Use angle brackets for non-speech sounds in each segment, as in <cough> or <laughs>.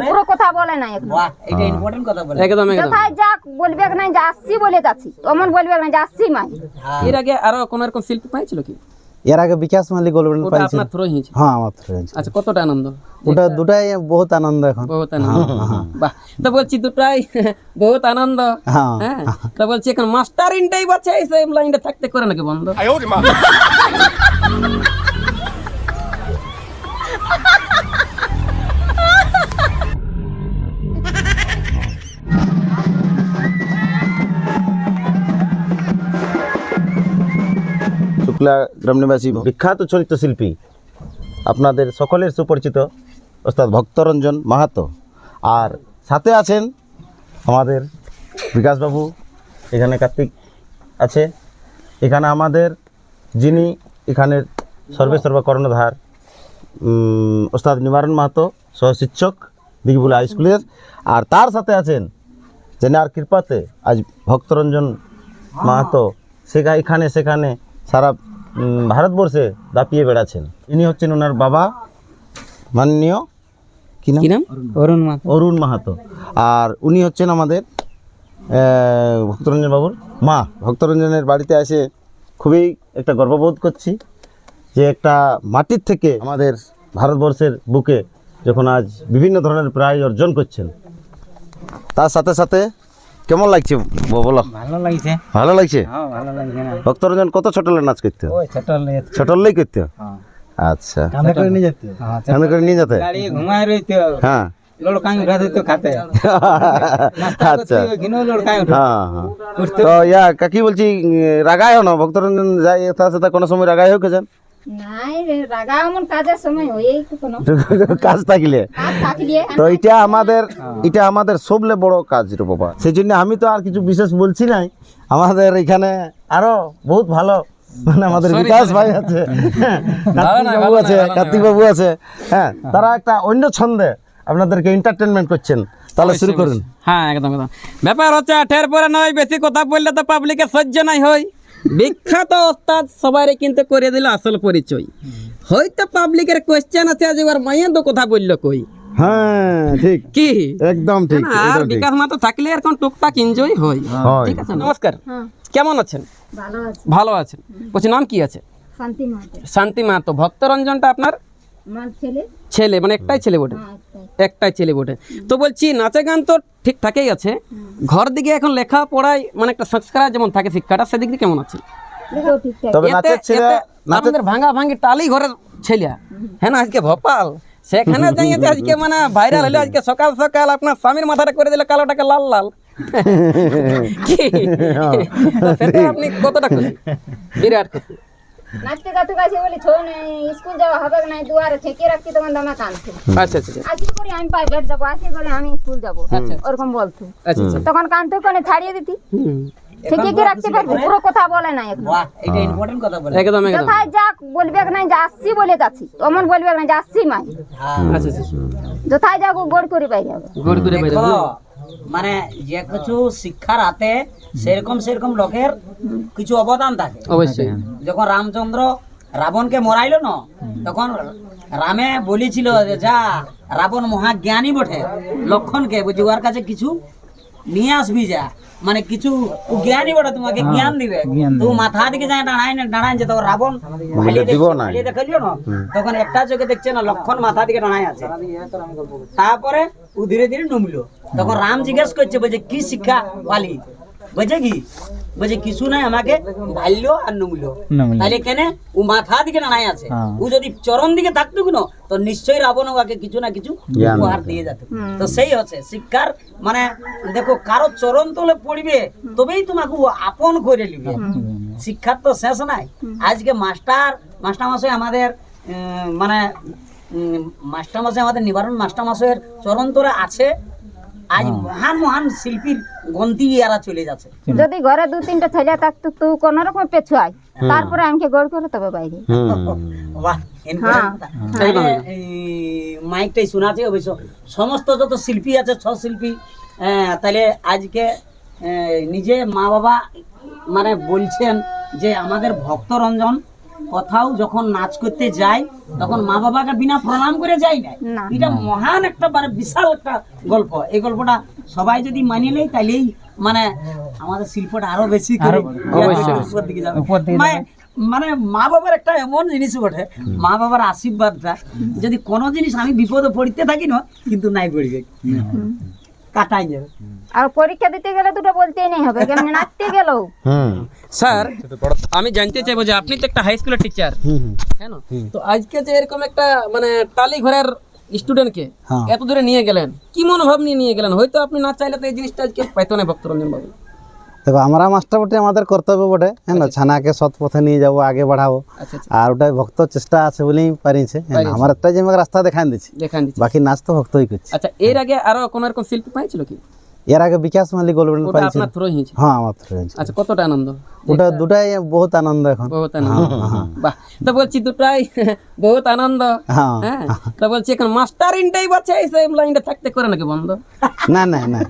পুরো? কথা বলে নাই এখন। বাহ এটা ইম্পর্টেন্ট কথা বলে। একদম একদম। কোথায় বলবে যে আসছি বলে যাচ্ছি। অমন বলবে না যে আসছি মাই এর আগে আরও কোন রকম শিল্পী পাইছিল কি? এর আগে বিকাশ মালিক গোল্ড মেডেল পাইছে আপনার থ্রো হয়েছে হ্যাঁ আমার হয়েছে। আচ্ছা কতটা আনন্দ? ওটা দুটাই বহুত আনন্দ এখন। বহুত আনন্দ। বাহ তো বলছি দুটাই <laughs> বহুত আনন্দ। হ্যাঁ। হ্যাঁ তো বলছি এখন মাস্টার ইনটাই বাচ্চা এই সেম লাইনটা থাকতে করে নাকি বন্ধ? <laughs> শুক্লা গ্রাম নিবাসী বিখ্যাত চরিত্র শিল্পী। আপনাদের সকলের সুপরিচিত ওস্তাদ ভক্তরঞ্জন মাহাতো। আর সাথে আছেন আমাদের বিকাশবাবু, এখানে কার্তিক আছে। এখানে আমাদের যিনি এখানের সর্বে সর্বা কর্ণধার ওস্তাদ নিবারণ মাহাতো, সহশিক্ষক দিঘিবুলা হাই স্কুলের। আর তার সাথে আছেন জেনার কৃপাতে আজ ভক্তরঞ্জন মাহাতো। সেখা এখানে, সেখানে সারা ভারতবর্ষে দাপিয়ে বেড়াচ্ছেন। ইনি হচ্ছেন ওনার বাবা মাননীয় কি নাম? অরুণ মা অরুণ মাহাতো। আর উনি হচ্ছেন আমাদের ভক্তরঞ্জন বাবুর মা। ভক্তরঞ্জনের বাড়িতে এসে খুবই একটা গর্ববোধ করছি যে একটা মাটির থেকে আমাদের ভারতবর্ষের বুকে যখন আজ বিভিন্ন ধরনের প্রায় অর্জন করছেন তার সাথে সাথে কেমন লাগছে বলো? ভালো লাগছে। ভালো লাগছে? হ্যাঁ ভক্তরঞ্জন কত ছোটলে নাচ করতে? ছোটলেই করতে। আচ্ছা। কাঁধে করে নিয়ে যেতে। হ্যাঁ কাঁধে করে নিয়ে যেতে? ঘুমায় রইতে হ্যাঁ। লড়কাই উঠা দিত খাতে। আচ্ছা। লড়কাই উঠা হ্যাঁ হ্যাঁ। তো ইয়া কাকি বলছি রাগায় না ভক্তরঞ্জন যায় তার সাথে কোনো সময় রাগায় হোক যান। হয় <laughs> কাজ থাকলে। তো এটা আমাদের এটা আমাদের সবলে বড় কাজ রে বাবা। সেই জন্য আমি তো আর কিছু বিশেষ বলছি নাই। আমাদের এখানে আরও বহুত ভালো মানে আমাদের বিকাশ ভাই আছে। হ্যাঁ, কার্তিক বাবু আছে কার্তিক বাবু আছে। হ্যাঁ তারা একটা অন্য ছন্দে আপনাদেরকে এন্টারটেনমেন্ট করছেন। তাহলে শুরু করুন। হ্যাঁ একদম একদম। ব্যাপার হচ্ছে আঠের পরে নয় বেশি কথা বললে তো পাবলিকের সহ্য নাই হয় বিখ্যাত ওস্তাদ সবাই কিন্তু করে দিল আসল পরিচয়। হয়তো পাবলিকের কোয়েশ্চেন আছে আজ এবার মাইয়া তো কথা বলল কই? হ্যাঁ ঠিক। কি? একদম ঠিক আর বিকাশ থাকলে আর কোন টুকটাক এনজয় হয়। ঠিক আছে নমস্কার। হ্যাঁ। কেমন আছেন? ভালো আছে। ভালো আছেন। বলছি নাম কি আছে? শান্তি মাহাতো। শান্তি মাহাতো। ভক্তরঞ্জনটা আপনার? ছেলে? ছেলে মানে একটাই ছেলে বটে। হ্যাঁ, একটাই। ছেলে বটে। তো বলছি নাচে গান তো ঠিকঠাকই আছে। ঘর দিকে এখন লেখা পড়ায় মানে একটা সংস্কার যেমন থাকে শিক্ষাটা সেদিক দিয়ে কেমন আছে? তবে নাচের ছেলে এতে ভাঙা ভাঙি টালি ঘরের ছেলে। হ্যাঁ না আজকে ভোপাল। সেখানে <laughs> যাইতে আজকে মানে ভাইরাল হলে আজকে সকাল সকাল আপনার স্বামীর মাথাটা করে দিলে কালোটাকে লাল লাল। <laughs> কি? সেটা আপনি কতটা খুশি? বিরাট খুশি। নাচতে গাতে গাছে বলি ছো স্কুল যাওয়া হবে না দুয়ারে ঠেকে রাখছি তখন দামা কানছে। আচ্ছা আচ্ছা আসি করে আমি প্রাইভেট যাব আসি করে আমি স্কুল যাব। ওরকম বলতো আচ্ছা আচ্ছা। তখন কানতে কোনে ছাড়িয়ে দিতি। ঠেকে কি রাখতে পারবি? পুরো কথা বলে নাই এখন। বাহ এটা ইম্পর্টেন্ট কথা বলে একদম একদম। যাক বলবে নাই যে আসছি বলে যাচ্ছি। অমন বলবে না যে আসছি মাই। হ্যাঁ। আচ্ছা আচ্ছা যথায় যাক ও গোড় করে বাইরে হবে গোড় করে মানে যে কিছু শিক্ষার হাতে সেরকম সেরকম লোকের কিছু অবদান থাকে। অবশ্যই। যখন রামচন্দ্র রাবণকে মরাইলো না তখন রামে বলেছিল যে যা রাবণ মহাজ্ঞানী বটে লক্ষণকে বুঝি ওর কাছে কিছু নিয়ে আসবি যা। মানে কিছু জ্ঞানী বটে তোমাকে জ্ঞান দিবে। তো মাথা দিকে যায় দাঁড়ায় না দাঁড়ায় যে তখন রাবণ। ভালিয়ে না। তখন একটা চোখে দেখছে না লক্ষণ মাথা দিকে দাঁড়ায় আছে। তারপরে ও ধীরে ধীরে নমলো। তখন রাম জিজ্ঞেস করছে বলছে কি শিক্ষা পালি বুঝে কি? বলছে কিছু নাই আমাকে ভাল্য আর নমলো। তাহলে কেন? ও মাথা দিকে দাঁড়ায় আছে। ও যদি চরণ দিকে থাকতো না তো নিশ্চয়ই রাবণ ওকে কিছু না কিছু উপহার দিয়ে যেত। তো সেই হচ্ছে শিক্ষার মানে দেখো কারও চরণ তলে পড়বে তবেই তোমাকে ও আপন করে নিবে। শিক্ষার তো শেষ নাই। আজকে মাস্টার মাস্টার মশাই আমাদের উম, মানে মাস্টার মশাই আমাদের নিবারণ মাস্টার তলে আছে। আজ মহান মহান শিল্পীর গন্তি এরা চলে যাচ্ছে। যদি ঘরে দু তিনটা ছেলে থাকতো তুই কোন রকম পেছুয়াই তারপরে আমাকে গড় করে তবে বাইরে। <laughs> বাহ, হ্যাঁ। মাইকটাই শোনাচ্ছে অবশ্য। সমস্ত যত শিল্পী আছে ছ শিল্পী আহ, তাহলে আজকে নিজে মা বাবা মানে বলছেন যে আমাদের ভক্তরঞ্জন কোথাও যখন নাচ করতে যাই তখন মা বাবাকে বিনা প্রণাম করে যাই না। এটা মহান একটা মানে বিশাল একটা গল্প। এই গল্পটা সবাই যদি মানিয়ে নেয় তাহলেই মানে আমাদের শিল্পটা আরও বেশি করে দিকে যাবে। মানে- মানে মা বাবার একটা এমন জিনিস বটে মা বাবার আশীর্বাদটা। যদি কোনো জিনিস আমি বিপদে পড়তে থাকি না কিন্তু নাই পড়বে। কাটাই যাবে। আর পরীক্ষা দিতে গেলে দুটো বলতেই নেই হবে কেমন নাচতে গেলেও হুম। স্যার আমি জানতে চাইব যে আপনি তো একটা হাই স্কুলের টিচার। হ্যাঁ তো আজকে যে এরকম একটা মানে টালি ঘরের স্টুডেন্টকে হ্যাঁ। এত দূরে নিয়ে গেলেন কি মনোভাব নিয়ে নিয়ে গেলেন? হয়তো আপনি না চাইলে তো এই জিনিসটা আজকে পাইতো না ভক্তরঞ্জন বাবু। দেখো আমরা মাস্টার বটে আমাদের কর্তব্য বটে হ্যাঁ না? ছানাকে সৎ পথে নিয়ে যাব আগে বাড়াবো। আচ্ছা আচ্ছা। আর ওটা ভক্ত চেষ্টা আছে বলেই পারিছে হ্যাঁ আমার একটা যে আমাকে রাস্তা দেখান দিচ্ছে বাকি নাচ তো ভক্তই করছে। আচ্ছা এর আগে আরও কোন শিল্পী পাইছিল কি? এর আগে বিকাশ মালি গোল্ড মেডেল পাইছে আপনার থ্রো হয়েছে? হ্যাঁ আমার তো রয়েছে আচ্ছা কতটা আনন্দ? ওটা দুটাই বহুত আনন্দ এখন। বহুত আনন্দ। বাহ তো বলছি দুটাই <laughs> বহুত আনন্দ। হ্যাঁ। হ্যাঁ তো বলছি এখন মাস্টার ইনটাই বাচ্চা এই সেম লাইনটা থাকতে করে নাকি বন্ধ? না না না।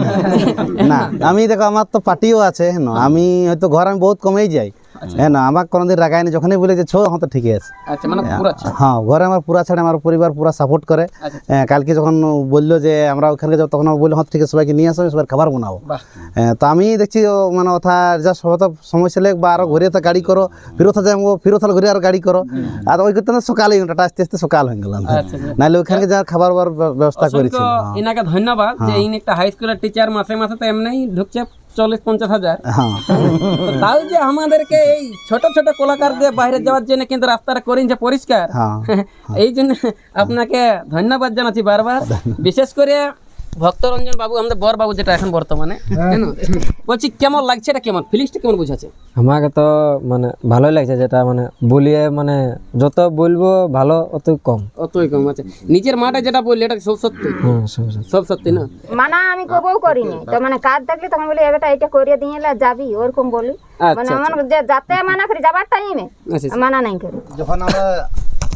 <laughs> না আমি দেখো আমার তো পার্টিও আছে হ্যাঁ না, আমি হয়তো ঘর আমি বহুত কমেই যাই। হ্যাঁ না আমার কোনোদিন রাগায়নি যখনই বলে যে ছো হ্যাঁ তো ঠিকই আছে। আচ্ছা মানে আচ্ছা হ্যাঁ ঘরে আমার পুরা ছাড়ে আমার পরিবার পুরা সাপোর্ট করে। আচ্ছা। হ্যাঁ, কালকে যখন বলল যে আমরা ওখানে যাব তখন আমি বললাম হ্যাঁ ঠিক আছে সবাইকে নিয়ে আসো আমি সবার খাবার বানাবো হ্যাঁ, তো আমি দেখছি মানে ওথা যা সহত সময় ছেলে বা আরও ঘুরে তো গাড়ি করো ফিরত যাব ফিরত হলে ঘুরে আর গাড়ি করো। আর ওই করতে সকালে ওটা আস্তে আস্তে সকাল হয়ে গেল। আচ্ছা, আচ্ছা। নাহলে ওখানে যা খাবার বার ব্যবস্থা করেছি। ইনাকে ধন্যবাদ যে ইনি একটা হাই স্কুলের টিচার মাসে মাসে তো এমনি ঢুকছে। চল্লিশ পঞ্চাশ হাজার। হ্যাঁ। তাও যে আমাদেরকে এই ছোট ছোট কলাকার দিয়ে বাইরে যাওয়ার জন্য কিন্তু রাস্তাটা যে পরিষ্কার হ্যাঁ এই জন্য আপনাকে ধন্যবাদ জানাচ্ছি বারবার। বিশেষ করে ভক্তরঞ্জন বাবু আমাদের বর বাবু যেটা এখন বর্তমানে বলছি কেমন লাগছে এটা কেমন? ফিলিংসটা কেমন বুঝাচ্ছে? আমাকে তো মানে ভালোই লাগছে যেটা মানে বলিয়ে মানে যত বলব ভালো অত কম। অতই কম আছে নিজের মাটা যেটা বললি এটা সব সত্যি? সব সত্যি। না? মানা আমি কবও করিনি। তো মানে কাজ থাকলে তখন বলি এবারটা এটা করিয়ে দিয়ে এলে যাবি ওরকম বলি। মানে আচ্ছা। আমার যে- যাতে মানা করি যাবার টাইমে আচ্ছা আচ্ছা। মানা নাই করি। যখন আমরা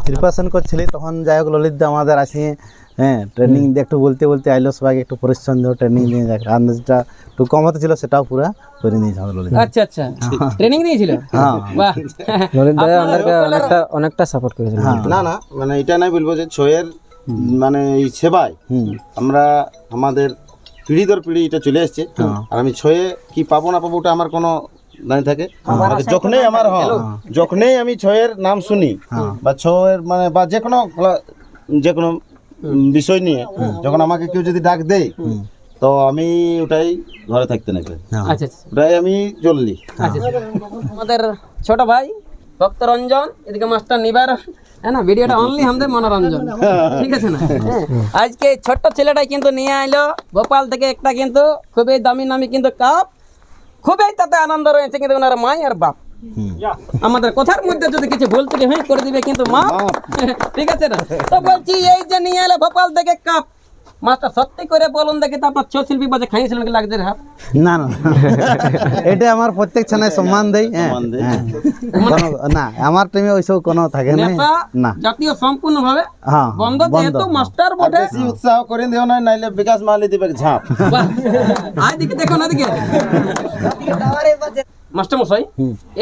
প্রিপারেশন করছিলি তখন যাই হোক ললিত দা আমাদের আছে হ্যাঁ ট্রেনিং দিয়ে একটু বলতে বলতে আইলো সবাইকে একটু দিও ট্রেনিং দিয়ে যাক। আন্দাজটা একটু কম হতে ছিল সেটাও পুরা করে নিয়েছে আমাদের আচ্ছা আচ্ছা। ট্রেনিং দিয়েছিল হ্যাঁ। বাহ। ভাই আমাদেরকে অনেকটা অনেকটা সাপোর্ট করেছিল না না মানে এটা নাই বলব যে ছয়ের মানে এই সেবায় আমরা আমাদের পিঢ়ি দর পিঢ়ি এটা চলে এসছে। আর আমি ছয়ে কি পাবো না পাবো ওটা আমার কোনো নাই থাকে। যখনই আমার হ্যাঁ যখনই আমি ছয়ের নাম শুনি বা ছয়ের মানে বা যে কোনো যে কোনো বিষয় নিয়ে যখন আমাকে কেউ যদি ডাক দেয় তো আমি ওটাই ঘরে থাকতে নাকি আচ্ছা আচ্ছা। ওটাই আমি চললি আচ্ছা আমাদের ছোট ভাই ভক্তরঞ্জন এদিকে মাস্টার নিবার হ্যাঁ না ভিডিওটা অনলি আমাদের মনোরঞ্জন। ঠিক আছে না? হ্যাঁ। আজকে ছোট্ট ছেলেটাই কিন্তু নিয়ে আইলো ভোপাল থেকে একটা কিন্তু খুবই দামি নামি কিন্তু কাপ খুবই তাতে আনন্দ রয়েছে কিন্তু ওনার মাই আর বাপ। আমাদের কথার মধ্যে যদি কিছু ভুল ত্রুটি হয় করে দিবে কিন্তু মা। <laughs> ঠিক আছে না? তো বলছি এই যে নিয়ে এলো ভোপাল থেকে কাপ। মাস্টার সত্যি করে বলুন দেখি তো আপনার ছৌ শিল্পী বাজে খাইয়েছিলেন কি লাগছে হাত? না না <laughs> এটা আমার প্রত্যেক ছানায় সম্মান দেই হ্যাঁ। হ্যাঁ। <laughs> কোনো না আমার টাইমে ওইসব কোনো থাকে না। নেশা না। জাতীয় সম্পূর্ণভাবে হ্যাঁ বন্ধ যেহেতু মাস্টার বটে। উৎসাহ করে দিও না নাইলে বিকাশ মালি দিবে ঝাঁপ। বাহ। দিকে দেখো না দিকে মাস্টার মশাই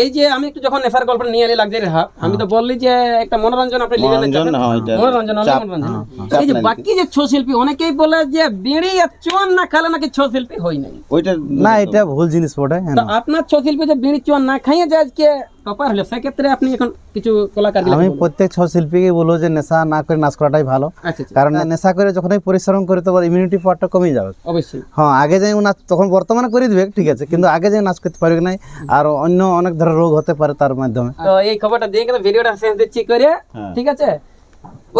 এই যে আমি একটু যখন নেশার গল্প নিয়ে এলি লাগজারি হাব আমি তো বললি যে একটা মনোরঞ্জন আপনি লিখে মনোরঞ্জন, হ্যাঁ, মনোরঞ্জন মনোরঞ্জন। এই যে বাকি যে ছৌ শিল্পী অনেকেই বলে যে বিড়ি আর চুয়ান না খেলে নাকি ছৌ শিল্পী হয় নাই। ওইটা না এটা ভুল জিনিস বটে হ্যাঁ। আপনার ছো শিল্পী যে বিড়ি চুয়ান না খাইয়ে যে আজকে টপার হলো সেক্ষেত্রে আপনি এখন কিছু কলাকার আমি প্রত্যেক ছৌ শিল্পীকে বলব যে নেশা না করে নাচ করাটাই ভালো। আচ্ছা আচ্ছা। কারণ নেশা করে যখনই পরিশ্রম করে তো ইমিউনিটি পাওয়ারটা কমে যাবে। অবশ্যই। হ্যাঁ আগে যাই ও নাচ তখন বর্তমানে করে দিবে ঠিক আছে কিন্তু আগে যাই নাচ করতে পারবে নাই আর অন্য অনেক ধরনের রোগ হতে পারে তার মাধ্যমে। তো এই খবরটা দিয়ে কিন্তু ভিডিওটা শেষ দিচ্ছি করে হ্যাঁ। ঠিক আছে?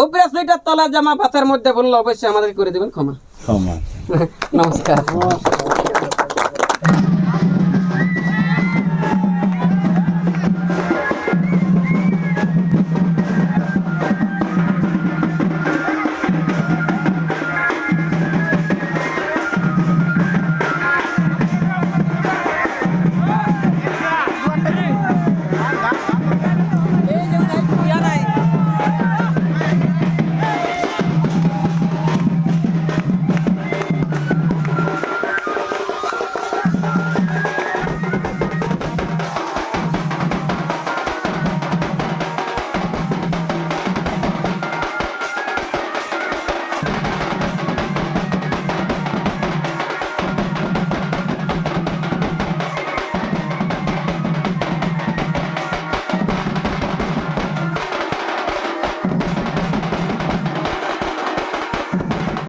উপরে সুইটার তলা জামা পাতার মধ্যে বলল অবশ্যই আমাদেরকে করে দেবেন ক্ষমা। সময় <laughs> নমস্কার।